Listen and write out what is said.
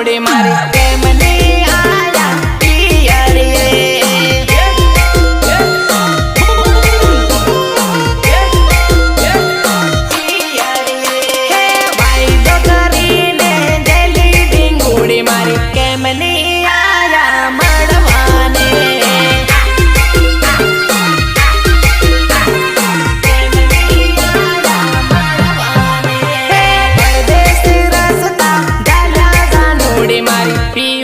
ચામુડી મારી કેમ નહીં આયા? પિયરીએ મારી કેમ નહીં be